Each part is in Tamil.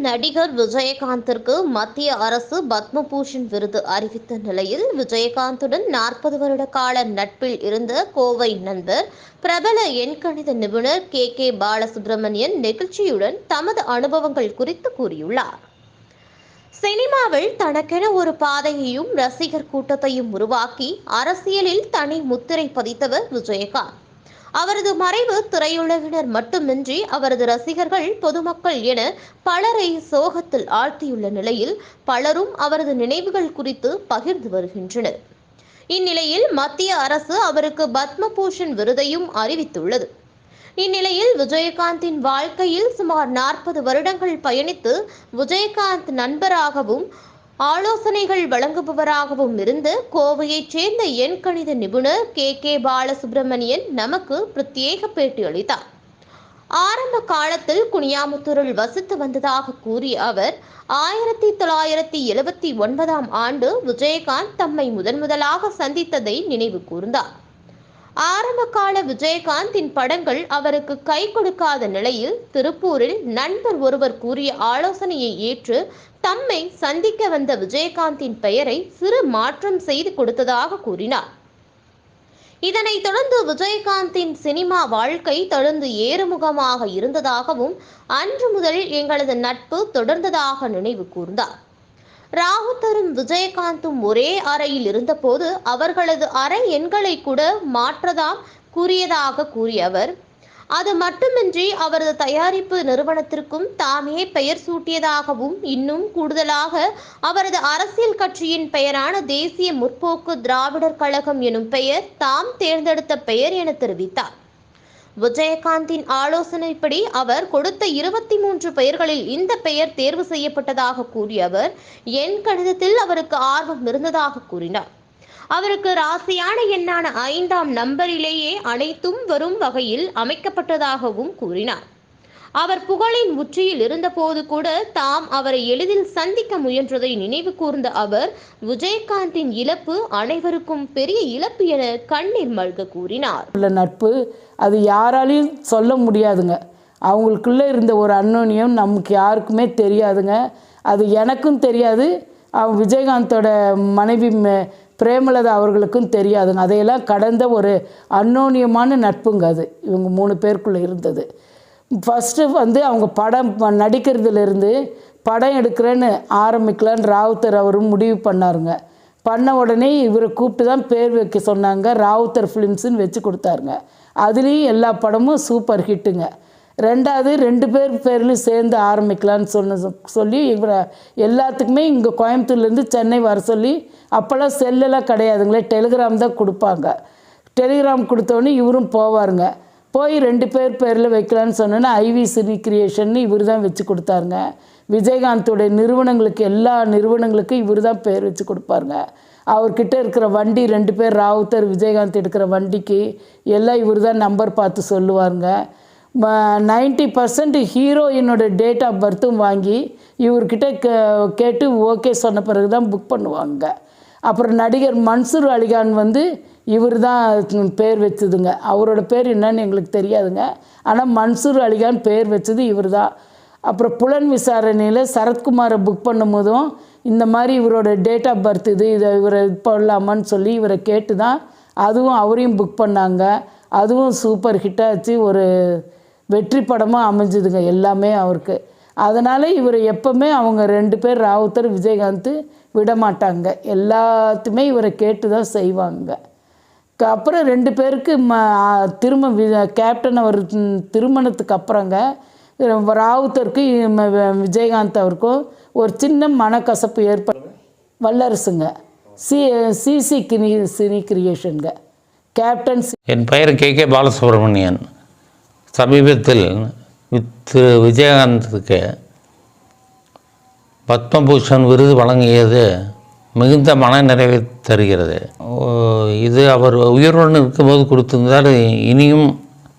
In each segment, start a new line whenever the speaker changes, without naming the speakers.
நடிகர் விஜயகாந்திற்கு மத்திய அரசு பத்மபூஷன் விருது அறிவித்த நிலையில் விஜயகாந்துடன் நாற்பது வருட கால நட்பில் இருந்த கோவை நண்பர் பிரபல எண்கணித நிபுணர் கே. கே. பாலசுப்ரமணியன் நிகழ்ச்சியுடன் தமது அனுபவங்கள் குறித்து கூறியுள்ளார். சினிமாவில் தனக்கென ஒரு பாதையையும் ரசிகர் கூட்டத்தையும் உருவாக்கி அரசியலில் தனி முத்திரை பதித்தவர் விஜயகாந்த். அவரது மறைவு திரையுலகினர் மட்டுமின்றி அவரது ரசிகர்கள் பொதுமக்கள் என பலரை சோகத்தில் ஆழ்த்தியுள்ள நிலையில் பலரும் அவரது நினைவுகள் குறித்து பகிர்ந்து வருகின்றனர். இந்நிலையில் மத்திய அரசு அவருக்கு பத்மபூஷன் விருதையும் அறிவித்துள்ளது. இந்நிலையில் விஜயகாந்தின் வாழ்க்கையில் சுமார் நாற்பது வருடங்கள் பயணித்து விஜயகாந்த் நண்பராகவும் ஆலோசனைகள் வழங்குபவராகவும் இருந்து கோவையைச் சேர்ந்த எண்கணித நிபுணர் கே கே பாலசுப்ரமணியன் நமக்கு பிரத்யேக பேட்டி அளித்தார். ஆரம்ப காலத்தில் குனியாமுத்தூரில் வசித்து வந்ததாக கூறிய அவர் ஆயிரத்தி தொள்ளாயிரத்தி எழுபத்தி ஒன்பதாம் ஆண்டு விஜயகாந்த் தம்மை முதன் முதலாக சந்தித்ததை நினைவு கூர்ந்தார். ஆரம்ப கால விஜயகாந்தின் படங்கள் அவருக்கு கை கொடுக்காத நிலையில் திருப்பூரில் நண்பர் ஒருவர் கூறிய ஆலோசனையை ஏற்று தம்மை சந்திக்க வந்த விஜயகாந்தின் பெயரை சிறு மாற்றம் செய்து கொடுத்ததாக கூறினார். இதனைத் தொடர்ந்து விஜயகாந்தின் சினிமா வாழ்க்கை தொடர்ந்து ஏறுமுகமாக இருந்ததாகவும் அன்று முதல் எங்களது நட்பு தொடர்ந்ததாக நினைவு கூர்ந்தார். ராகுத்தரும் விஜயகாந்தும் ஒரே அறையில் இருந்தபோது அவர்களது அறை எண்களை கூட மாற்றதாம் கூறியதாக கூறிய அவர் அது மட்டுமின்றி அவரது தயாரிப்பு நிறுவனத்திற்கும் தாமே பெயர் சூட்டியதாகவும் இன்னும் கூடுதலாக அவரது அரசியல் கட்சியின் பெயரான தேசிய முற்போக்கு திராவிடர் கழகம் எனும் பெயர் தாம் தேர்ந்தெடுத்த பெயர் என தெரிவித்தார். விஜயகாந்தின் ஆலோசனைப்படி அவர் கொடுத்த இருபத்தி மூன்று பெயர்களில் இந்த பெயர் தேர்வு செய்யப்பட்டதாக கூறிய அவர் என் கணிதத்தில் அவருக்கு ஆர்வம் இருந்ததாக கூறினார். அவருக்கு ராசியான எண்ணான ஐந்தாம் நம்பரிலேயே அனைத்தும் வரும் வகையில் அமைக்கப்பட்டதாகவும் கூறினார். அவர் புகழின் உச்சியில் இருந்தபோது கூட தாம் அவரை எளிதில் சந்திக்க முயன்றதை நினைவு கூர்ந்த அவர் விஜயகாந்தின் இழப்பு அனைவருக்கும் பெரிய இழப்பு என கண்ணீர் மல்க கூறினார்.
உள்ள நட்பு அது யாராலையும் சொல்ல முடியாதுங்க. அவங்களுக்குள்ளே இருந்த ஒரு அன்னோனியம் நமக்கு யாருக்குமே தெரியாதுங்க. அது எனக்கும் தெரியாது. அவன் விஜயகாந்தோட மனைவி பிரேமலதா அவர்களுக்கும் தெரியாதுங்க அதையெல்லாம் கடந்த ஒரு அன்னோனியமான நட்புங்க அது. இவங்க மூணு பேருக்குள்ளே இருந்தது. ஃபஸ்ட்டு வந்து அவங்க படம் நடிக்கிறதுலேருந்து படம் எடுக்கிறேன்னு ஆரம்பிக்கலான்னு ராவுத்தர் அவரும் முடிவு பண்ணாருங்க. பண்ண உடனே இவரை கூப்பிட்டு தான் பேர் வைக்க சொன்னாங்க. ராவுத்தர் ஃபிலிம்ஸுன்னு வச்சு கொடுத்தாருங்க. அதுலேயும் எல்லா படமும் சூப்பர் ஹிட்டுங்க ரெண்டாவது ரெண்டு பேர் பேர்லையும் சேர்ந்து ஆரம்பிக்கலான்னு சொன்ன சொல்லி இவரை எல்லாத்துக்குமே இங்கே கோயம்புத்தூர்லேருந்து சென்னை வர சொல்லி அப்போல்லாம் செல்லெல்லாம் கிடையாதுங்களே டெலிகிராம் தான் கொடுப்பாங்க. டெலிகிராம் கொடுத்தோன்னே இவரும் போவாருங்க. போய் ரெண்டு பேர் பேரில் வைக்கலான்னு சொன்னோன்னா ஐவி சினி கிரியேஷன் இவர் தான் வச்சு கொடுத்தாருங்க. விஜயகாந்தோடைய நிறுவனங்களுக்கு எல்லா நிறுவனங்களுக்கும் இவர் தான் பேர் வச்சு கொடுப்பாருங்க. அவர்கிட்ட இருக்கிற வண்டி ரெண்டு பேர் ராவுத்தர் விஜயகாந்த் எடுக்கிற வண்டிக்கு எல்லாம் இவர் தான் நம்பர் பார்த்து சொல்லுவாருங்க. நைன்ட்டி பர்சன்ட் ஹீரோயினோட டேட் ஆஃப் பர்த்தும் வாங்கி இவர்கிட்ட கே கேட்டு ஓகே சொன்ன பிறகு தான் புக் பண்ணுவாங்க. அப்புறம் நடிகர் மன்சூர் அலிகான் வந்து இவர் தான் பேர் வச்சதுங்க. அவரோட பேர் என்னன்னு எங்களுக்கு தெரியாதுங்க. ஆனால் மன்சூர் அலிகான் பேர் வச்சது இவர் தான் அப்புறம் புலன் விசாரணையில் சரத்குமாரை புக் பண்ணும்போதும் இந்த மாதிரி இவரோட டேட் ஆஃப் பர்த் இது இதை இவரை இது பண்ணலாமான்னு சொல்லி இவரை கேட்டு தான் அதுவும் அவரையும் புக் பண்ணாங்க. அதுவும் சூப்பர் ஹிட்டாச்சு ஒரு வெற்றி படமாக அமைஞ்சதுங்க எல்லாமே அவருக்கு. அதனால் இவர் எப்போவுமே அவங்க ரெண்டு பேர் ராவுத்தர் விஜயகாந்த் விட மாட்டாங்க எல்லாத்தையுமே இவரை கேட்டு தான் செய்வாங்க அப்புறம் ரெண்டு பேருக்கு ம திரும்ப வி கேப்டன் அவர் திருமணத்துக்கு அப்புறங்க ராவுத்தருக்கும் விஜயகாந்த் அவருக்கும் ஒரு சின்ன மனக்கசப்பு ஏற்ப வல்லரசுங்க. சி சிசி கினி சினி கிரியேஷனுங்க. கேப்டன்
என் பெயர் கே கே பாலசுப்ரமணியன். சமீபத்தில் திரு விஜயகாந்துக்கு பத்மபூஷன் விருது வழங்கியது மிகுந்த மன நிறைவை தருகிறது. ஓ, இது அவர் உயிருடன் இருக்கும்போது கொடுத்திருந்தால் இனியும்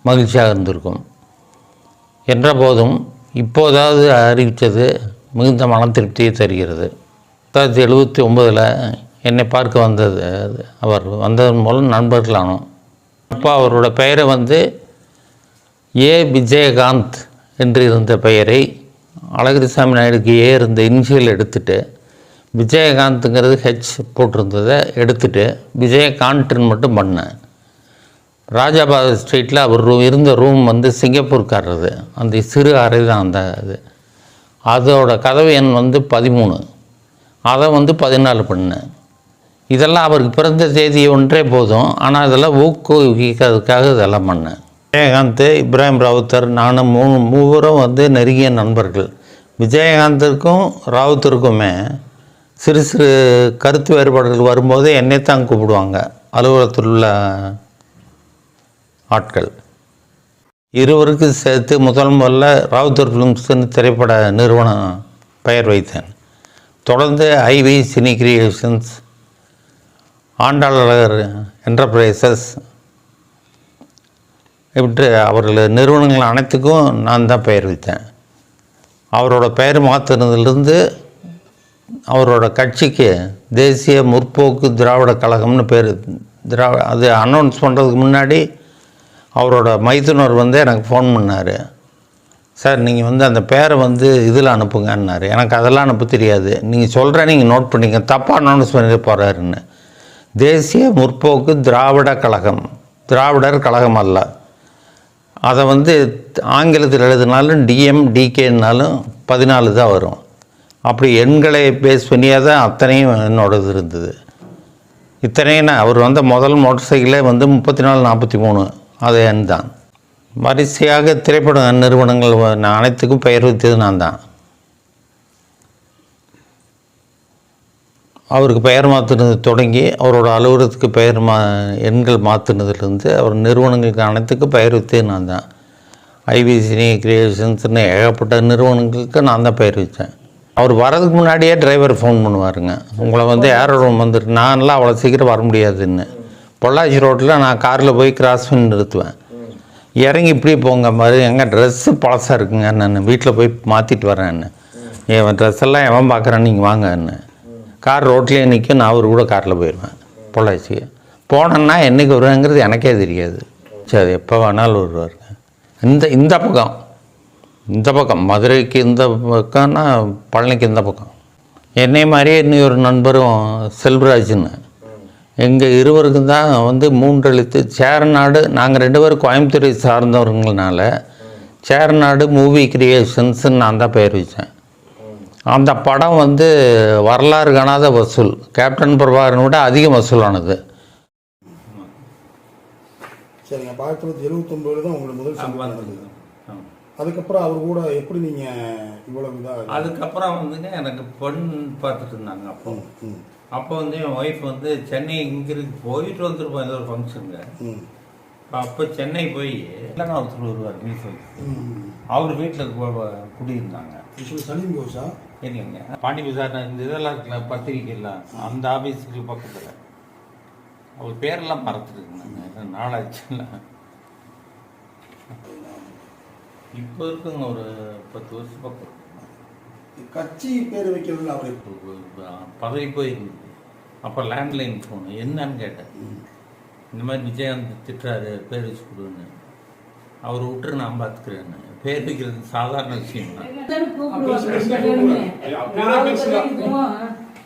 மகிழ்ச்சியாக இருந்திருக்கும். என்ற போதும் இப்போதாவது அறிவித்தது மிகுந்த மன திருப்தியை தருகிறது. தொள்ளாயிரத்தி எழுபத்தி ஒம்பதில் என்னை பார்க்க வந்தது அவர் வந்ததன் மூலம் நண்பர்களானோம். அப்போ அவரோட பெயரை வந்து ஏ. விஜயகாந்த் என்று இருந்த பெயரை அழகிரிசாமி நாயுடுக்கு ஏ. இருந்த இனிஷியல் எடுத்துட்டு விஜயகாந்த்ங்கிறது ஹெச் போட்டிருந்ததை எடுத்துட்டு விஜயகாண்ட்னு மட்டும் பண்ணேன் ராஜாபாத் ஸ்ட்ரீட்டில் அவர் ரூம் இருந்த ரூம் வந்து சிங்கப்பூர்காரது அந்த சிறு அறை தான் அந்த இது. அதோட கதவு எண் வந்து பதிமூணு. அதை வந்து பதினாலு பண்ணேன் இதெல்லாம் அவருக்கு பிறந்த தேதி ஒன்றே போதும். ஆனால் இதெல்லாம் ஊக்குவிக்கிறதுக்காக இதெல்லாம் பண்ணேன் விஜயகாந்த் இப்ராஹிம் ராவுத்தர் நானும் மூணு மூவரும் வந்து நெருங்கிய நண்பர்கள். விஜயகாந்திற்கும் ராவுத்தருக்குமே சிறு சிறு கருத்து வேறுபாடுகள் வரும்போது என்னை தான் கூப்பிடுவாங்க. அலுவலகத்தில் உள்ள ஆட்கள். இருவருக்கு சேர்த்து முதல் முதல்ல ராவுத்தர் ஃபிலிம்ஸ்னு திரைப்பட நிறுவனம் பெயர் வைத்தேன். தொடர்ந்து ஐவி சினி கிரியேஷன்ஸ் ஆண்டாளர் என்டர்பிரைசஸ் இப்படி அவர்கள் நிறுவனங்கள் அனைத்துக்கும் நான் தான் பெயர் வைத்தேன். அவரோட பெயர் மாற்றினதுலேருந்து அவரோட கட்சிக்கு தேசிய முற்போக்கு திராவிட கழகம்னு பேர் திராவிட அது அனௌன்ஸ் பண்ணுறதுக்கு முன்னாடி அவரோட மைத்துனர் வந்து எனக்கு ஃபோன் பண்ணார். சார் நீங்கள் வந்து அந்த பேரை வந்து இதில் அனுப்புங்கன்னாரு. எனக்கு அதெல்லாம் அனுப்ப தெரியாது. நீங்கள் சொல்கிற நீங்கள் நோட் பண்ணிங்க தப்பாக அனௌன்ஸ் பண்ணிட்டு போகிறாருன்னு தேசிய முற்போக்கு திராவிட கழகம். திராவிடர் கழகம் அல்ல. அதை வந்து ஆங்கிலத்தில் எழுதினாலும் டிஎம் டிகேன்னாலும் பதினாலு தான் வரும். அப்படி எண்களை பேஸ் பண்ணியே தான் அத்தனையும் என்னோடது இருந்தது. இத்தனையும் நான் அவர் வந்த முதல் மோட்டர் சைக்கிளே வந்து முப்பத்தி நாலு நாற்பத்தி மூணு. அது எண் தான். வரிசையாக திரைப்பட நிறுவனங்கள் நான் அனைத்துக்கும் பெயர் வைத்தது நான் தான். அவருக்கு பெயர் மாற்றினது தொடங்கி அவரோட அலுவலகத்துக்கு பெயர் மா எண்கள் மாற்றினதுலேருந்து அவர் நிறுவனங்களுக்கு அனைத்துக்கும் பெயர் வைத்தது நான் தான். ஐபிசினி கிரியேஷன்ஸ்னு ஏகப்பட்ட நிறுவனங்களுக்கு நான் தான் பெயர் வச்சேன் அவர் வரதுக்கு முன்னாடியே டிரைவர் ஃபோன் பண்ணுவாருங்க. உங்களை வந்து ஏரோ ரூம் வந்துட்டு நான்லாம் அவ்வளோ சீக்கிரம் வர முடியாதுன்னு. பொள்ளாச்சி ரோட்டில் நான் காரில் போய் கிராஸ் பண்ணி நிறுத்துவேன். இறங்கி இப்படி போங்க மாதிரி எங்கள் ட்ரெஸ்ஸு பழசாக இருக்குங்க நான் வீட்டில் போய் மாற்றிட்டு வரேன்னு. என் ட்ரெஸ் எல்லாம் எவன் பார்க்குறான்னு நீங்கள் வாங்கன்னு கார் ரோட்லேயே நிற்கும் நான் அவர் கூட காரில் போயிடுவேன் பொள்ளாச்சி. போனேன்னா என்றைக்கு வருவாங்கிறது எனக்கே தெரியாது. சரி எப்போ வேணாலும் வருவார். இந்த இந்த பக்கம். இந்த பக்கம். மதுரைக்கு இந்த பக்கம்னா பழனிக்கு இந்த பக்கம். என்னை மாதிரியே இன்னும் ஒரு நண்பரும் செல்வராஜ்னு. எங்கள் இருவருக்கும் தான் வந்து மூன்றெழுத்து. சேரநாடு நாங்கள் ரெண்டு பேரும் கோயம்புத்தூரை சார்ந்தவர்கள்னால சேரநாடு மூவி கிரியேஷன்ஸ்ன்னு நான் தான் பெயர் வச்சேன். அந்த படம் வந்து வரலாறு காணாத வசூல். கேப்டன் பிரபாகரனை விட அதிக வசூலானது.
சரிங்க ஆயிரத்தி தொள்ளாயிரத்தி எழுபத்தொம்பதுல தான் உங்களோட முதல் நடந்தது. அதுக்கப்புறம் அவர் கூட எப்படி நீங்க இவ்வளவு இதாக
அதுக்கப்புறம் வந்துங்க எனக்கு பெண் பார்த்துட்டு இருந்தாங்க அப்போ.
ம்
அப்போ வந்து என் ஒய்ஃப் வந்து சென்னை இங்கிருக்கு போயிட்டு வந்துருப்போம் ஏதோ ஒரு ஃபங்க்ஷனுங்க
ம்.
அப்போ சென்னை போய் இல்லைன்னா ஒருத்தர் வருவார் மீசல்
ம்.
அவர் வீட்டில் குடியிருந்தாங்க.
சலீம் கோஷா
இல்லைங்க. பாண்டி விசாரணை இந்த இதெல்லாம் இருக்குல்ல பத்திரிக்கைலாம் அந்த ஆஃபீஸுக்கு பக்கத்தில். அவர் பேரெல்லாம் மறந்துருக்குங்க நாளாச்சுல இப்போ இருக்குங்க ஒரு பத்து வருஷம் பக்கம்.
கட்சி பேர் வைக்கிறதுல அவர்?
பதவி போயிருந்தது அப்போ லேண்ட்லைன் ஃபோன் என்னன்னு கேட்டேன். இந்த மாதிரி விஜயகாந்த் திட்டுறாரு பேர் வச்சு கொடுன்னு. அவர் விட்டுரு நான் பார்த்துக்கிறேன்னு பேர் வைக்கிறது சாதாரண விஷயம்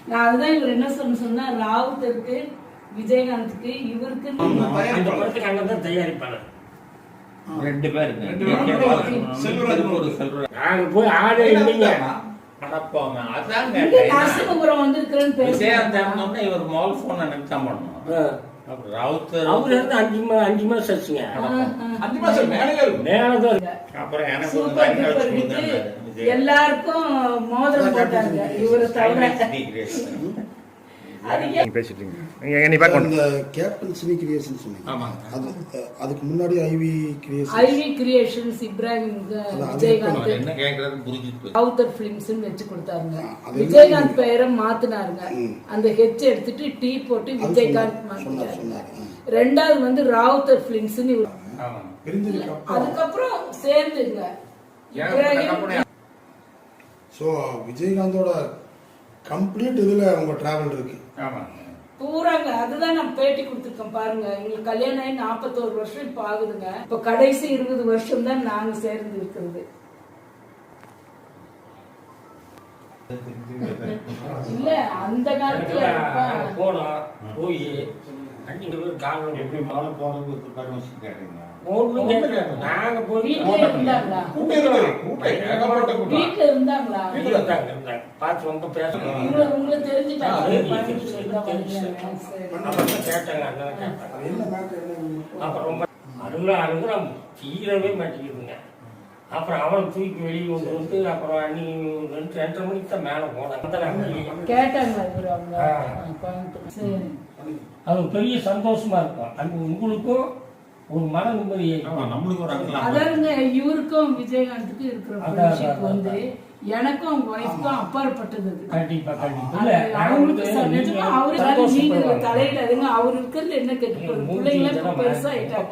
நான் அதுதான் இவர் என்ன சொன்ன சொன்னா ராவுத்தருக்கு விஜயகாந்துக்கு இவருக்கு
அந்த படத்துக்கு அங்கே தான் தயாரிப்பாளர்
ரெண்டு செல்வராஜ்
நாங்கள் போய் ஆளே இல்லைங்க.
அடப்பாங்க அதாங்க விஜயகாந்த் இவர் மொபைல் ஃபோன் எனக்கு தான் பண்ணணும்
அவர் இருந்து அஞ்சு மா அஞ்சு மாதம் ஆச்சுங்க
அஞ்சு மாசம் மேலேயே இருக்கும்.
மேலே தான் இருக்கு.
அப்புறம் எனக்கு.
எல்லாருக்கும் மோதிரம் போட்டாங்க. இவரை தவிர
கேப்டன் சினி கிரியேஷன் சொன்னீங்க. அது அதுக்கு முன்னாடி IV creation
IV creations Ibrahim Vijayakanth
என்ன கேட்கறது
பிலிம்ஸ் வச்சு கொடுத்தாருங்க. விஜயகாந்த் பெயரை மாத்தினாருங்க. அந்த ஹெச் எடுத்துட்டு டீ போட்டு விஜயகாந்த்
சொன்னார்
ரெண்டாவது வந்து ராவுத்தர்
அப்புறம்
அதுக்கப்புறம் சேர்ந்துங்க. இப்ராஹிம்
ஸோ விஜயகாந்தோட கம்ப்ளீட் இதில் உங்க டிராவல் இருக்கு.
ஆமாங்க
பூராங்க அதுதான் நான் பேட்டி கொடுத்துருக்கேன் பாருங்க. எங்களுக்கு கல்யாணம் ஆகி நாற்பத்தோரு வருஷம் இப்ப ஆகுதுங்க. இப்ப கடைசி இருபது வருஷம் தான் நாங்க சேர்ந்து இருக்கிறது.
இல்ல அந்த காலத்துல
போனோம் போய் பேர்
எப்படி மேலே பர்மிஷன் கேட்டீங்க
நாங்க போய்
இருந்தாங்களா?
ஏகப்பட்ட கூட்டம்.
வீட்டுல
இருந்தாங்க பார்த்து ரொம்ப பேசணும்.
உங்களுக்கு தெரிஞ்சுட்டாங்க.
அப்புறம் கேட்டாங்க அண்ணன் கேட்டாங்க. ரொம்ப அருளா அருளா தீரவே மாட்டேங்குதுங்க. அப்புறம் அவனை தூக்கி வெளியே கொண்டு வந்து அப்புறம் அன்னி ரெண்டு ரெண்டரை மணிக்கு தான் மேலே போனாங்க.
சரி.
அது பெரிய சந்தோஷமா இருக்கும். அது உங்களுக்கும் ஒரு மன நிம்மதி
நம்மளுக்கு ஒரு
அதாருங்க இவருக்கும் விஜயகாந்துக்கும் இருக்கிற வந்து எனக்கும் அவங்க ஒய்ஃப்க்கும் அப்பாற்பட்டது ச-
நீங்க.
தலையிடாதுங்க. அவர் இருக்கிறது என்ன கெட்டு பிள்ளைங்களே பெருசா ஆயிட்டாங்க.